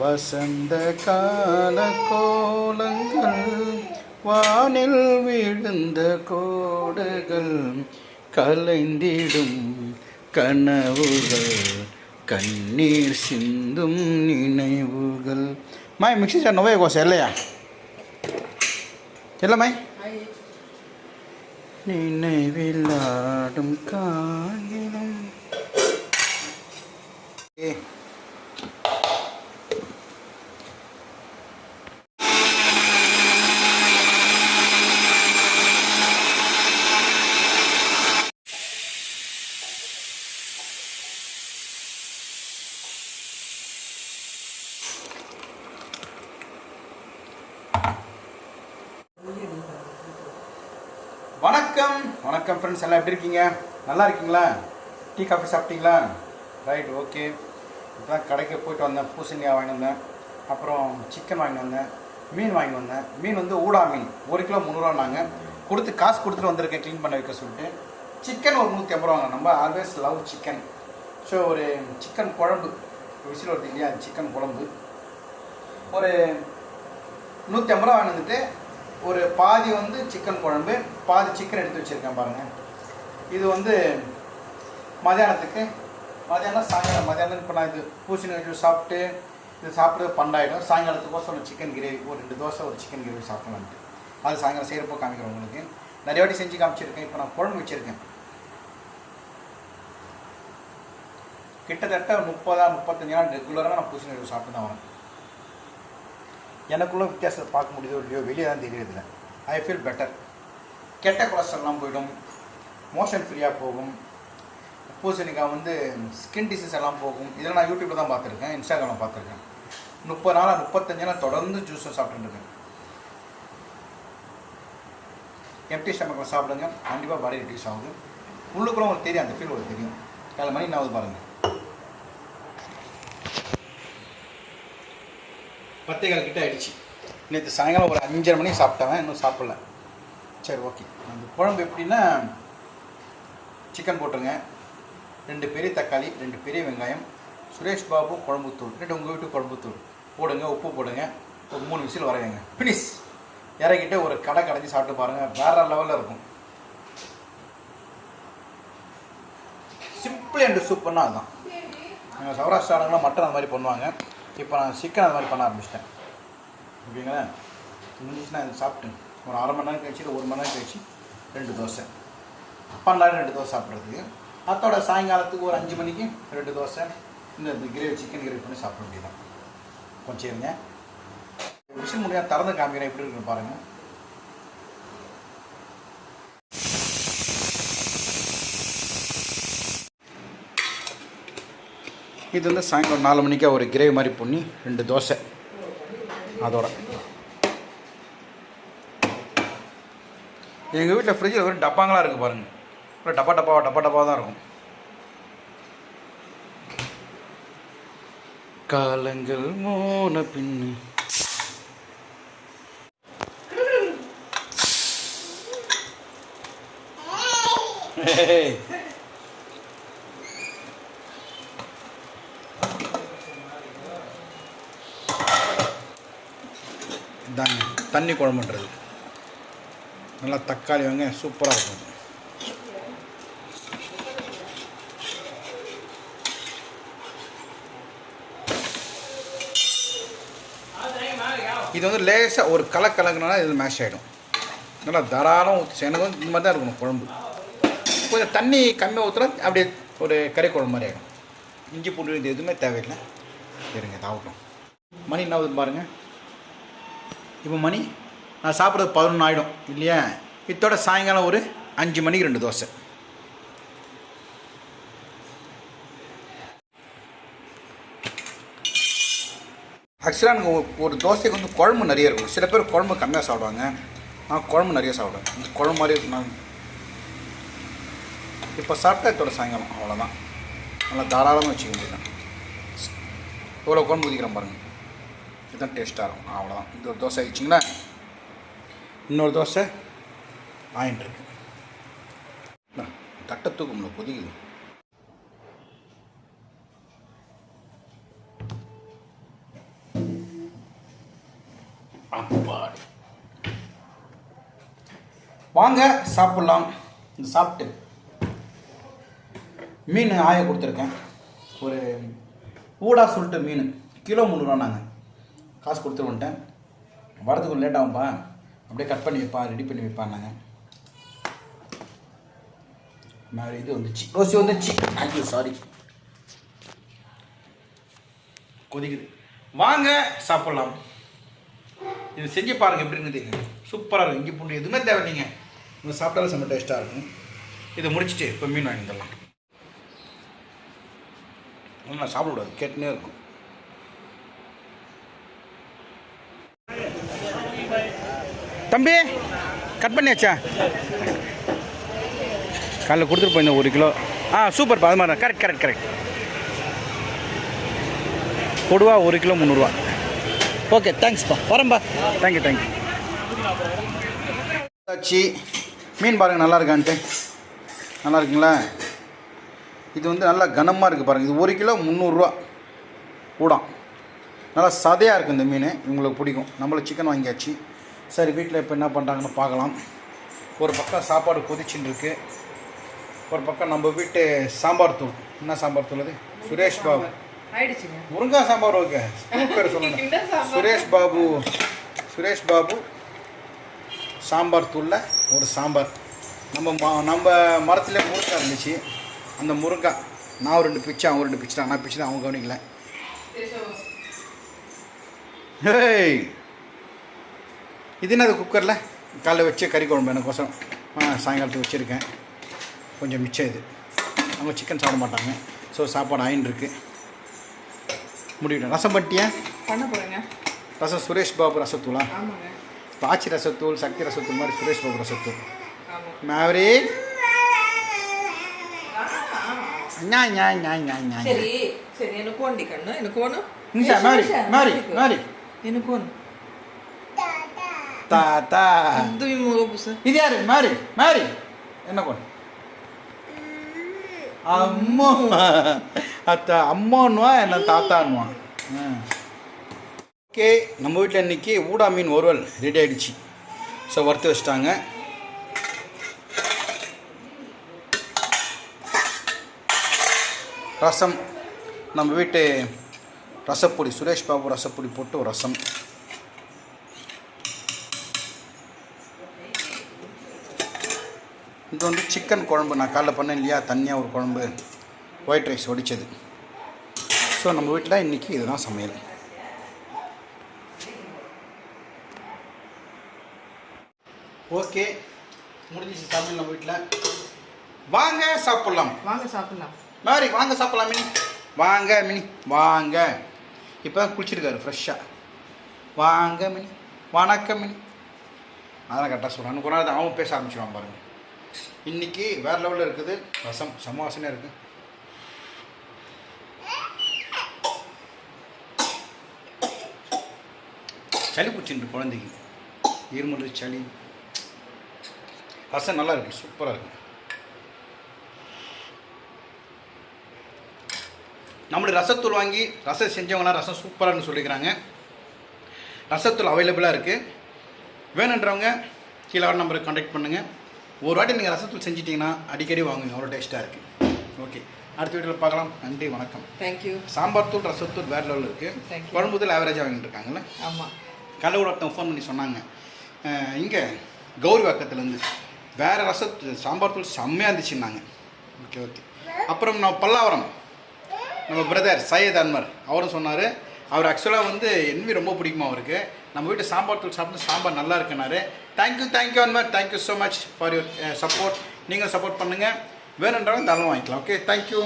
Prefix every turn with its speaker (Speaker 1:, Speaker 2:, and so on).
Speaker 1: வசந்த கால கோலங்கள் வானில் விழுந்த கோடுகள் கலைந்திடும் கனவுகள் கண்ணீர் சிந்தும் நினைவுகள் மாய் மிக்சி சார் நோவே கோசம் இல்லையா இல்லை மாய் நினைவிலாடும் காகிதம் ஏ வணக்கம் ஃப்ரெண்ட்ஸ் எல்லாம் எப்படி இருக்கீங்க நல்லா இருக்கீங்களா டீ காஃபி சாப்பிட்டீங்களா ரைட் ஓகே இப்போதான் கடைக்கு போயிட்டு வந்தேன் பூசணிக்காய் வாங்கி வந்தேன் அப்புறம் சிக்கன் வாங்கி வந்தேன் மீன் வாங்கி வந்தேன் மீன் வந்து ஊடா மீன் ஒரு கிலோ நாங்கள் கொடுத்து காசு கொடுத்துட்டு வந்திருக்கேன் க்ளீன் பண்ண வைக்க சொல்லிட்டு சிக்கன் ஒரு நூற்றி ஐம்பது ரூபாங்க நம்ம ஆல்வேஸ் லவ் சிக்கன் ஸோ ஒரு சிக்கன் குழம்பு விசில் வருது இல்லையா சிக்கன் குழம்பு ஒரு நூற்றி ஐம்பது ரூபா வாங்கிட்டு ஒரு பாதி வந்து சிக்கன் குழம்பு பாதி சிக்கன் எடுத்து வச்சுருக்கேன் பாருங்கள் இது வந்து மதியானத்துக்கு மதியானம் சாயங்காலம் மதியானம் இப்போ நான் இது பூசணி கொஞ்சம் சாப்பிட்டு இது சாப்பிட்றது பண்டாயிடும் சாயங்காலத்துக்கோசம் ஒரு சிக்கன் கிரேவி ஒரு ரெண்டு தோசை ஒரு சிக்கன் கிரேவி சாப்பிட்லான்ட்டு அது சாயங்காலம் செய்கிறப்போ காமிக்கிறேன் உங்களுக்கு நிறைய வாட்டி செஞ்சு காமிச்சிருக்கேன் இப்போ நான் குழம்பு வச்சுருக்கேன் கிட்டத்தட்ட முப்பதா முப்பத்தஞ்சு நாள் ரெகுலராக நான் பூசணி சாப்பிட்டு தான் வரேன் எனக்குள்ளே வித்தியாசத்தை பார்க்க முடியுதோ இல்லையோ வெளியே தான் தெரியுது ஐ ஃபீல் பெட்டர் கெட்ட கொலஸ்ட்ரால்லாம் போயிடும் மோஷன் ஃப்ரீயாக போகும் பூசணிக்காய் வந்து ஸ்கின் டிசீஸ் எல்லாம் போகும் இதெல்லாம் நான் யூடியூப்பில் தான் பார்த்துருக்கேன் இன்ஸ்டாகிராமில் பார்த்துருக்கேன் முப்பது நாள் முப்பத்தஞ்சு நாள் தொடர்ந்து ஜூஸை சாப்பிட்டுருக்கேன் எம்டி ஸ்டமக்கில் சாப்பிடுங்க கண்டிப்பாக பாடி ரெடியூஸ் ஆகுது உள்ளுக்குள்ளே உங்களுக்கு தெரியும் அந்த ஃபீல் உங்களுக்கு தெரியும் காலை மணி நான் பாருங்கள் பத்தே கால் கிட்ட ஆயிடுச்சு நேற்று சாயங்காலம் ஒரு அஞ்சரை மணிக்கு சாப்பிட்டவன் இன்னும் சாப்பிடல சரி ஓகே அந்த குழம்பு எப்படின்னா சிக்கன் போட்டுருங்க ரெண்டு பெரிய தக்காளி ரெண்டு பெரிய வெங்காயம் சுரேஷ் பாபு குழம்பு தூள் ரெண்டு உங்கள் வீட்டு குழம்பு தூள் போடுங்க உப்பு போடுங்க ஒரு மூணு விசில் வரையங்க ஃபினிஷ் இறங்கிட்ட ஒரு கடை கடைஞ்சி சாப்பிட்டு பாருங்கள் வேறு லெவலில் இருக்கும் சிம்பிள் அண்டு சூப்பர்னா அதுதான் எங்கள் சௌராஷ்டிராங்களாம் மட்டன் அந்த மாதிரி பண்ணுவாங்க இப்போ நான் சிக்கன் அது மாதிரி பண்ண ஆரம்பிச்சிட்டேன் ஓகேங்களா முடிஞ்சிச்சுன்னா நான் சாப்பிட்டேன் ஒரு அரை மணி நேரம் கழிச்சு ஒரு மணி நேரம் கழிச்சு ரெண்டு தோசை பன்னெண்டு ரெண்டு தோசை சாப்பிட்றது அத்தோட சாயங்காலத்துக்கு ஒரு அஞ்சு மணிக்கு ரெண்டு தோசை இந்த கிரேவி சிக்கன் கிரேவி பண்ணி சாப்பிட முடியுதான் கொஞ்சம் இருங்க விஷயம் முடியாது திறந்து காமிக்கிறேன் எப்படி இருக்குன்னு பாருங்கள் இது வந்து சாயங்காலம் நாலு மணிக்கு ஒரு கிரேவி மாதிரி பண்ணி ரெண்டு தோசை அதோட எங்கள் வீட்டில் ஃப்ரிட்ஜில் வெறும் டப்பாங்களாக இருக்குது பாருங்கள் ஒரு டப்பா டப்பாவாக டப்பா டப்பாக தான் இருக்கும் காலங்கள் மோன பின்னு Hey! தண்ணி குழம்புன்றது நல்லா தக்காளி வாங்க சூப்பராக இருக்கும் இது வந்து லேசாக ஒரு கலை கலங்கினா இது மேஷ் ஆகிடும் நல்லா தாராளம் ஊற்றி எனக்கு வந்து இந்த மாதிரி தான் இருக்கணும் குழம்பு கொஞ்சம் தண்ணி கம்மியாக ஊற்றுனா அப்படியே ஒரு கறி குழம்பு மாதிரி ஆகிடும் இஞ்சி பூண்டு இது எதுவுமே தேவையில்லை இருங்க தாவட்டும் மணி என்ன ஆகுதுன்னு பாருங்கள் இப்போ மணி நான் சாப்பிட்றது பதினொன்று ஆகிடும் இல்லையா இத்தோட சாயங்காலம் ஒரு அஞ்சு மணிக்கு ரெண்டு தோசை ஆக்சுவலாக எனக்கு ஒரு தோசைக்கு வந்து குழம்பு நிறைய இருக்கும் சில பேர் குழம்பு கம்மியாக சாப்பிடுவாங்க நான் குழம்பு நிறைய சாப்பிடுவேன் இந்த குழம்பு மாதிரி இருக்கும் நான் இப்போ சாப்பிட்டா இதோட சாயங்காலம் அவ்வளோதான் நல்லா தாராளமாக வச்சுக்க முடியும் எவ்வளோ குழம்பு ஊதிக்கிறேன் பாருங்கள் இதுதான் டேஸ்ட்டாக இருக்கும் அவ்வளோதான் இந்த ஒரு தோசை ஆயிடுச்சிங்கன்னா இன்னொரு தோசை ஆயின்ட்டு இருக்கு தட்டை தூக்கம்னு கொதிக்குது வாங்க சாப்பிட்லாம் இந்த சாப்பிட்டு மீன் ஆய கொடுத்துருக்கேன் ஒரு ஊடா சொல்லிட்டு மீன் கிலோ முந்நூறுவா நாங்க காசு கொடுத்து வந்துட்டேன் வரதுக்கு லேட் ஆகும்பா அப்படியே கட் பண்ணி வைப்பா ரெடி பண்ணி நாங்கள் மேரி இது வந்துச்சு ரோசி வந்துச்சு தேங்க்யூ சாரி கொதிக்குது வாங்க சாப்பிட்லாம் இது செஞ்சு பாருங்கள் எப்படி இருந்தது சூப்பராக இருக்கும் இங்கே பூண்டு எதுவுமே தேவை இல்லைங்க நம்ம சாப்பிட்டாலும் செம்ம டேஸ்ட்டாக இருக்கும் இதை முடிச்சுட்டு இப்போ மீன் வாங்கி தரலாம் நல்லா சாப்பிடக்கூடாது கேட்டுனே இருக்கும் தம்பி கட் பண்ணியாச்சா காலைல கொடுத்துட்டு போயிருந்தேன் ஒரு கிலோ ஆ சூப்பர் அது மாதிரி தான் கரெக்ட் கரெக்ட் கரெக்ட் கொடுவா ஒரு கிலோ முந்நூறுரூவா ஓகே தேங்க்ஸ்ப்பா வரேன்ப்பா தேங்க்யூ தேங்க்யூ ஆச்சு மீன் பாருங்கள் நல்லா இருக்கான்ட்டு நல்லா இருக்குங்களா இது வந்து நல்லா கனமாக இருக்குது பாருங்கள் இது ஒரு கிலோ முந்நூறுரூவா கூடம் நல்லா சதையாக இருக்குது இந்த மீன் இவங்களுக்கு பிடிக்கும் நம்மளை சிக்கன் வாங்கியாச்சு சரி வீட்டில் இப்போ என்ன பண்ணுறாங்கன்னு பார்க்கலாம் ஒரு பக்கம் சாப்பாடு கொதிச்சுன்னு இருக்குது ஒரு பக்கம் நம்ம வீட்டு சாம்பார் தூள் என்ன சாம்பார் தூள் அது சுரேஷ் பாபு முருங்கா சாம்பார் ஓகே பேர் சொல்லுங்க சுரேஷ் பாபு சுரேஷ் பாபு சாம்பார் தூளில் ஒரு சாம்பார் நம்ம நம்ம மரத்தில் முருங்கா இருந்துச்சு அந்த முருங்கா நான் ரெண்டு பிச்சு அவன் ரெண்டு பிச்சு தான் நான் பிச்சு தான் அவன் கவனிக்கல இது என்ன குக்கரில் காலைல வச்சு கறி குழம்பு எனக்கோசம் சாயங்காலத்துக்கு வச்சுருக்கேன் கொஞ்சம் மிச்சம் இது அவங்க சிக்கன் சாப்பிட மாட்டாங்க ஸோ சாப்பாடு ஆயின்னு இருக்குது முடிவிடும் ரசம் பட்டியா பண்ண போகிறேங்க ரசம் சுரேஷ் பாபு ரசத்தூளா பாச்சி ரசத்தூள் சக்தி ரசத்தூள் மாதிரி சுரேஷ் பாபு ரசத்தூள் மேவரேஜ்
Speaker 2: சரி எனக்கு எனக்கு ஒன்று எனக்கு ஒன்று
Speaker 3: தா தா
Speaker 1: তুমি মুরগ পুষে இது யாரு மாறி மாறி என்ன கொண்டு அம்மா அத்தா அம்மான்னுவா என்ன தாத்தான்னுவா ஓகே நம்ம வீட்டில் இன்றைக்கி ஊடா மீன் ஒருவல் ரெடி ஆகிடுச்சி ஸோ வறுத்து வச்சிட்டாங்க ரசம் நம்ம வீட்டு ரசப்பொடி சுரேஷ் பாபு ரசப்பொடி போட்டு ஒரு ரசம் இது வந்து சிக்கன் குழம்பு நான் காலைல பண்ணேன் இல்லையா தனியாக ஒரு குழம்பு ஒயிட் ரைஸ் ஒடிச்சது ஸோ நம்ம வீட்டில் இன்றைக்கி இதுதான் சமையல் ஓகே முடிஞ்சிச்சு சமையல் நம்ம வீட்டில் வாங்க சாப்பிட்லாம்
Speaker 2: வாங்க சாப்பிட்லாம்
Speaker 1: மாரி வாங்க சாப்பிட்லாம் மினி வாங்க மினி வாங்க இப்போ தான் குளிச்சிருக்காரு ஃப்ரெஷ்ஷாக வாங்க மினி வணக்கம் மினி அதெல்லாம் கரெக்டாக சொல்கிறான் அவன் பேச ஆரம்பிச்சிடுவான் பாருங்கள் இன்னைக்கு வேறு லெவலில் இருக்குது ரசம் சமவாசனே இருக்குது சளி பிடிச்சிருக்கு குழந்தைக்கு இருமல் சளி ரசம் நல்லா இருக்கு சூப்பராக இருக்கு நம்மளுடைய ரசத்தூள் வாங்கி ரசம் செஞ்சவங்களாம் ரசம் சூப்பராகனு சொல்லிக்கிறாங்க ரசத்தூள் அவைலபிளாக இருக்குது வேணுன்றவங்க கீழே நம்பருக்கு கான்டாக்ட் பண்ணுங்கள் ஒரு வாட்டி நீங்கள் ரசத்தூள் செஞ்சிட்டிங்கன்னா அடிக்கடி வாங்குவீங்க அவ்வளோ டேஸ்ட்டாக இருக்குது ஓகே அடுத்த வீட்டில் பார்க்கலாம் நன்றி
Speaker 2: வணக்கம் தேங்க்யூ
Speaker 1: சாம்பார் தூள் ரசத்தூர் வேறு லெவலில் இருக்குது குழம்பு தூள் ஆவரேஜாக வாங்கிட்டு இருக்காங்களே ஆமாம் கடவுள் ஃபோன் பண்ணி சொன்னாங்க இங்கே கௌரி வாக்கத்துலேருந்து வேறு ரசத்து சாம்பார் தூள் செம்மையாக இருந்துச்சுன்னாங்க ஓகே ஓகே அப்புறம் நான் பல்லாவரம் நம்ம பிரதர் சையத் அன்மர் அவரும் சொன்னார் அவர் ஆக்சுவலாக வந்து என்வி ரொம்ப பிடிக்குமா அவருக்கு நம்ம வீட்டு சாம்பார் தூள் சாப்பிட்டு சாம்பார் நல்லா இருக்குனாரு thank you thank you and thank you so much for your support நீங்கள் சப்போர்ட் பண்ணுங்கள் வேணுன்றவங்க தளம் வாங்கிக்கலாம் ஓகே தேங்க்யூ